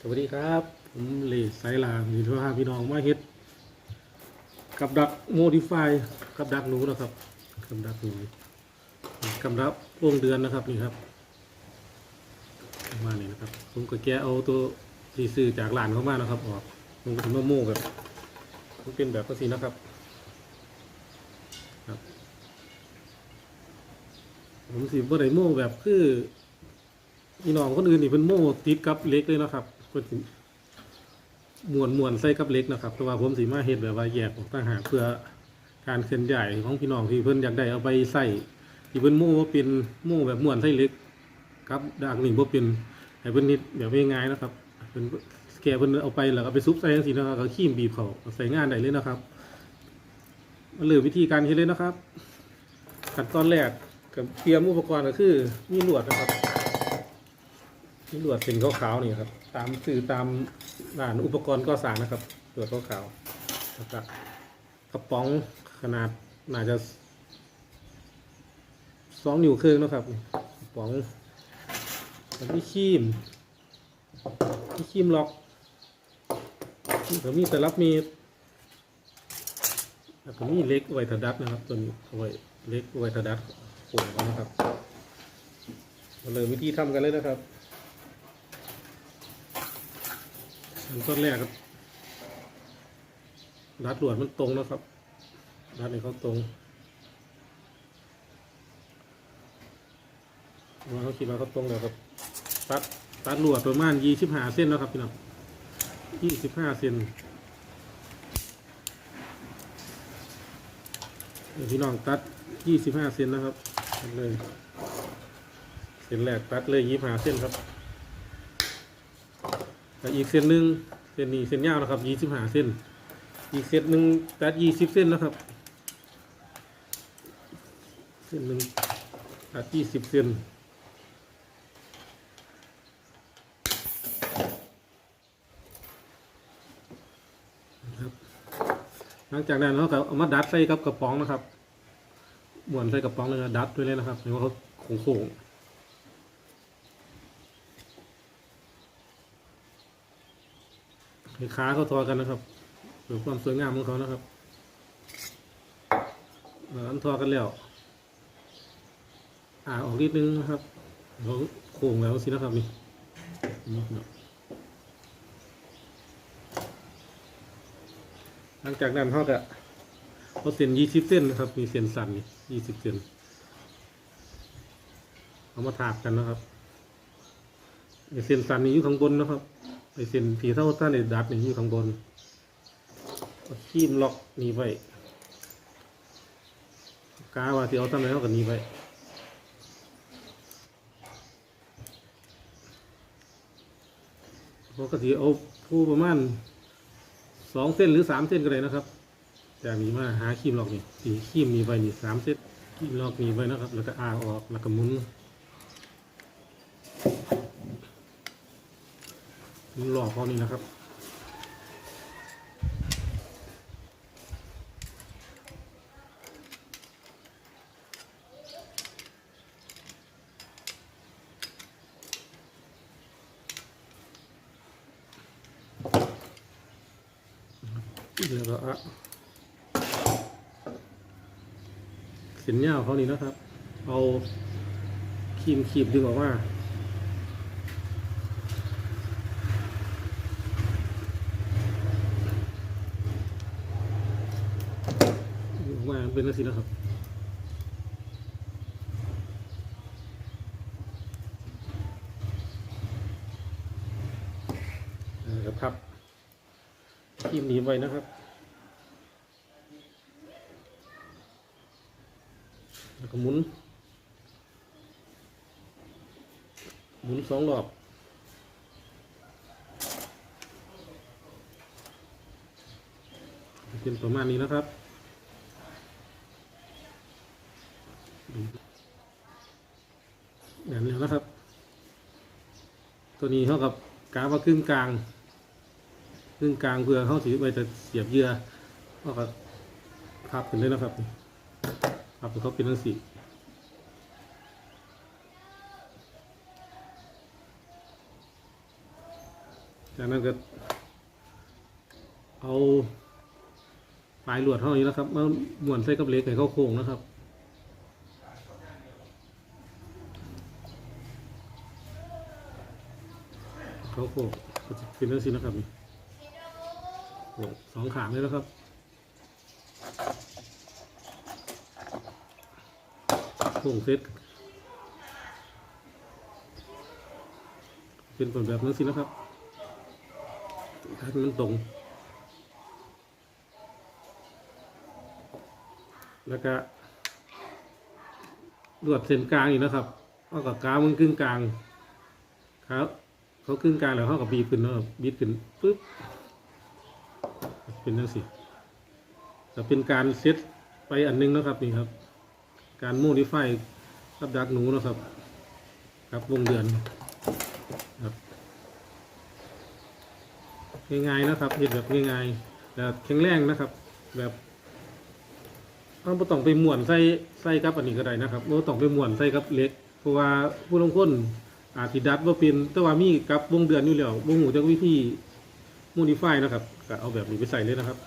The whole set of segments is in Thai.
สวัสดีครับ ผมเลสไซลามมีทุกท่าพี่น้องมาเฮ็ดกับดักโมดิฟายกับดักหนูนะครับกับดักหนูกับดักวงเดือนนะครับนี่ครับมาณนี้นะครับ ผมก็แกะเอาตัวที่ซื้อจากร้านเขามานะครับออกผมก็ถึงมาโม่แบบมันเป็นแบบนี้นะครับครับผมสิบ่ได้โม่แบบคือพี่น้องคนอื่นนี่เป็นโม่ติดกับเล็กเลยนะครับ เพิ่นสิมวนมวนใส่กับเล็กนะครับแต่ว่าผมสิมาเฮ็ดแบบว่าแยกออกต่างหากเพื่อการเคลื่อนย้ายของพี่น้องที่เพิ่นอยากได้เอาไปใส่ที่เพิ่นโม่ว่าเป็นโม่แบบมวนใส่เล็กครับดากนี่บ่เป็นให้เพิ่นนิดแบบง่ายๆนะครับเพิ่นแกเพิ่นเอาไปแล้วก็ไปซุปใส่จังซี่นะครับก็ขีมบีบเขาใส่งานได้เลยนะครับมาเริ่มวิธีการเฮ็ดเลยนะครับขั้นตอนแรกกับเตรียมอุปกรณ์ก็คือมีหลวดนะครับ มีลวดเส้นขาวๆนี่ครับ ตามสื่อตามร้านอุปกรณ์ก่อสร้างนะครับลวดขาวๆแล้วก็กระป๋องขนาดน่าจะสองนิ้วครึ่งนะครับกระป๋องแล้วมีคีมมีคีมล็อกแล้วมีแต่รับมีแล้วก็มีเล็กไว้ถดัดนะครับ ตัวนี้เอาไวเล็กไว้ถดัดโป่งนะครับมาเลยวิธีทำกันเลยนะครับ ขั้นตอนแรกครับ รัดหลวดมันตรงนะครับ รัดให้เขาตรงว่าเขาคิดว่าเขาตรงแล้วครับ ตัดตัดหลวดประมาณยี่สิบห้าเส้นนะครับพี่น้องยี่สิบห้าเซนพี่น้องตัดยี่สิบห้าเซนนะครับเลยเส้นแรกตัดเลยยี่สิบห้าเส้นครับ แล้วอีกเส้นหนึ่งเส้นนี้เส้นยาวนะครับยี่สิบห้าเส้น อีกเส้นหนึ่งตัดยี่สิบเส้นนะครับ เส้นหนึ่งตัดยี่สิบเส้นครับหลังจากนั้นเราก็เอามาดัดใส่กับกระป๋องนะครับหมุนใส่กระป๋องเลยนะดัดด้วยเลยนะครับเห็นว่าเขาโค้งๆ ให้ขาเขาทอกันนะครับเพื่อความสวยงามของเขานะครับแล้วอันทอกันแล้วอ่าออกนิดนึงนะครับเขาโค้งแล้วสินะครับนี่หลังจากนั้นเขาจะเอาเส้นยี่สิบเส้นนะครับ มีเส้นสันยี่สิบเส้นเอามาถากกันนะครับเส้นสันนี้อยู่ข้างบนนะครับ ไอเส้นที่เท่าท่านไอดัดนี่อยู่ข้างบนขีมล็อกนี้ไว้กาว่าที่เอาตั้งไหนเอากันนี้ไว้ปกติเอาผู้ประมาณสองเส้นหรือสามเส้นก็ได้นะครับ แต่มีมาหาคีมลอกนี่สีคีมมีไว้นี่สามเส้นคีมลอกมีไว้นะครับ แล้วก็อาออกแล้วก็หมุน หมุนหลอเขานี่นะครับแล้วก็อะเส้นยาเขานี่นะครับ เอาครีมขีบดึงออกมาดึงออกมา เป็นลักษณะนะครับแล้วก็พับครีมหนีไว้นะครับแล้วก็หมุน หมุนสองรอบเป็นประมาณนี้นะครับ แบบนี้ นะครับ ตัวนี้เท่ากับกาฟว่าครึ่งกลางครึ่งกลางเพื่อเข้าถือไปจะเสียบเหยื่อก็ครับพับขึ้นเลยนะครับพับเขาเป็นทั้งสี่จากนั้นก็เอาปลายลวดเท่านี้นะครับมาหม้วนใส่กับเหล็กให้เข้าโค้งนะครับ เขาโค้งก็จะเป็นเรื่องสินะครับนี่โค้งสองขางเลยนะครับโค้งเซตเป็นผลแบบนั้นสินะครับให้มันตรง แล้วก็ลวดเส้นกลางอีกนะครับเอากับกาวมันครึ่งกลางครับ เขาครึ่งกลางแล้วเขากับบีขึ้นนะครับบีขึ้นปุ๊บเป็นนั่นสิจะเป็นการเซตไปอันหนึงนะครับนี่ครับ การโมดิฟายกับดักหนูนะครับ ครับวงเดือนครับง่ายๆนะครับเห็ดแบบง่ายๆแต่แข็งแรงนะครับ แบบเราบ่ต้องไปม่วนใส่ใส่กับอันนี้ก็ได้นะครับบ่ต้องไปม่วนใส่กับเล็ก เพราะว่าผู้ลงคน อาจสิดัดบ่าเป็นแต่ว่ามีกับวงเดือนอยู่แล้วบ่ฮู้จักวิธีโมดิฟายนะครับก็เอาแบบนี้ไปใส่เลยนะครับ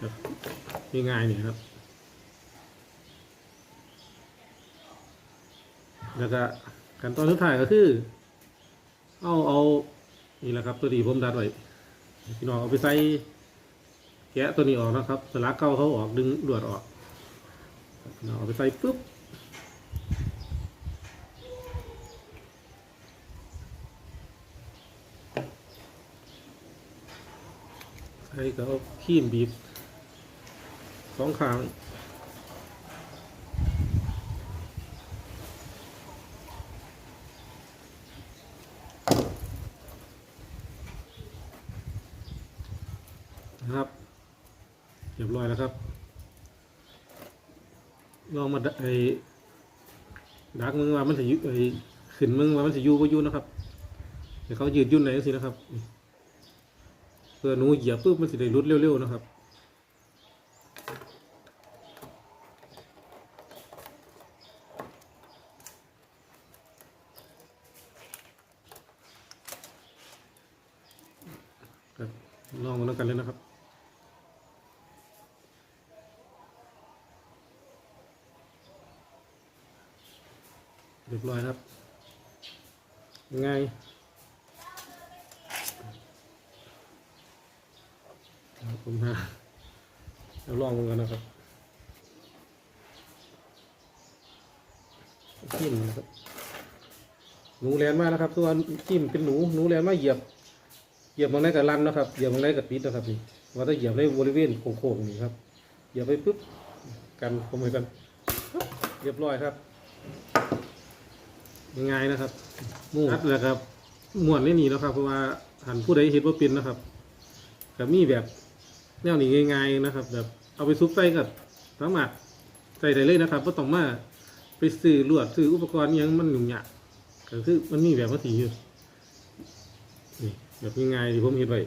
แบบง่ายๆนี่ครับ แล้วก็ขั้นตอนสุดท้ายก็คือ เอาเอานี่แหละครับตัวนี้ผมดัดไว้พี่น้องเอาไปใส่แกะตัวนี้ออกนะครับสลักเก้าเขาออกดึงลวดออกพี่น้องเอาไปใส่ปุ๊บ ใส่ก็เอาครีมบีบสองข้างนะครับเรียบร้อยแล้วครับ ลองมาดไอ้ดักมึงว่ามันจะยุไอ้ขึ้นมึงว่ามันจะยูก็ยูนะครับเดี๋ยวเขายืดยุ่นไหนสินะครับ พื่อหนูเหยียบปุ๊บมันจะได้รุดเร็วๆนะครับครับลองกันแล้วกันเลยนะครับเรียบร้อยครับ ง่ายครับ ผมฮะเดี๋ยวลองกันนะครับจิ้มนะครับ หนูแลนมากนะครับ ตัวจิ้มเป็นหนู หนูแลนมาเหยียบ เหยียบมันได้กับรันนะครับ เหยียบมันได้กับปิดนะครับนี่ว่าถ้าเหยียบได้บริเวณโค้งๆนี่ครับ เหยียบไปปุ๊บ กันขโมยกันปึ๊บเรียบร้อยครับง่ายๆนะครับมู่อัดแล้วครับม้วนไม่หนีแล้วครับ เพราะว่าหันผู้ใดเห็นว่าเป็นนะครับกับมีแบบ แนวนี้ง่ายๆนะครับ แบบเอาไปซุปใส่กับสามารถใส่ได้เลยนะครับก็ต้องมาไปซื้อลวดซื้ออุปกรณ์ยังมันหนุ่มหยาบก็คือมันมีแบบภาษีอยู่นี่แบบง่ายๆที่ผมเห็นไว้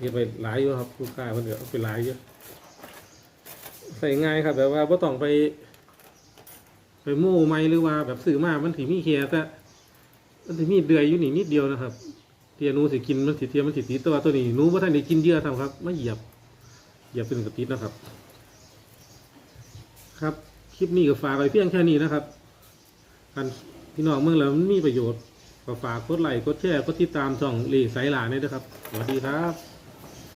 เห็นไว้หลายอยู่ครับลูกค้าเพิ่นก็เอาไปหลายเยอะใส่ง่ายครับ แบบว่าไ่ต้องไป ไปโม่ไม่หรือว่าแบบซื้อมามันถือมีแค่แต่มันถือมีเดือยอยู่นี่นิดเดียวนะครับ เทียนูสิกินมันสิเทียมันสิติดแต่ว่าตัวนี้นูว่าท่านได้กินเยอะทำครับไม่เหยียบเหยียบเป็นกระติดนะครับ ครับคลิปนี้ก็ฝากไว้เพียงแค่นี้นะครับกันพี่น้องเมืองเรามันมีประโยชน์ก็ฝากกดไลค์กดแชร์กดติดตามช่องลีสายหลานด้วยนะครับสวัสดีครับ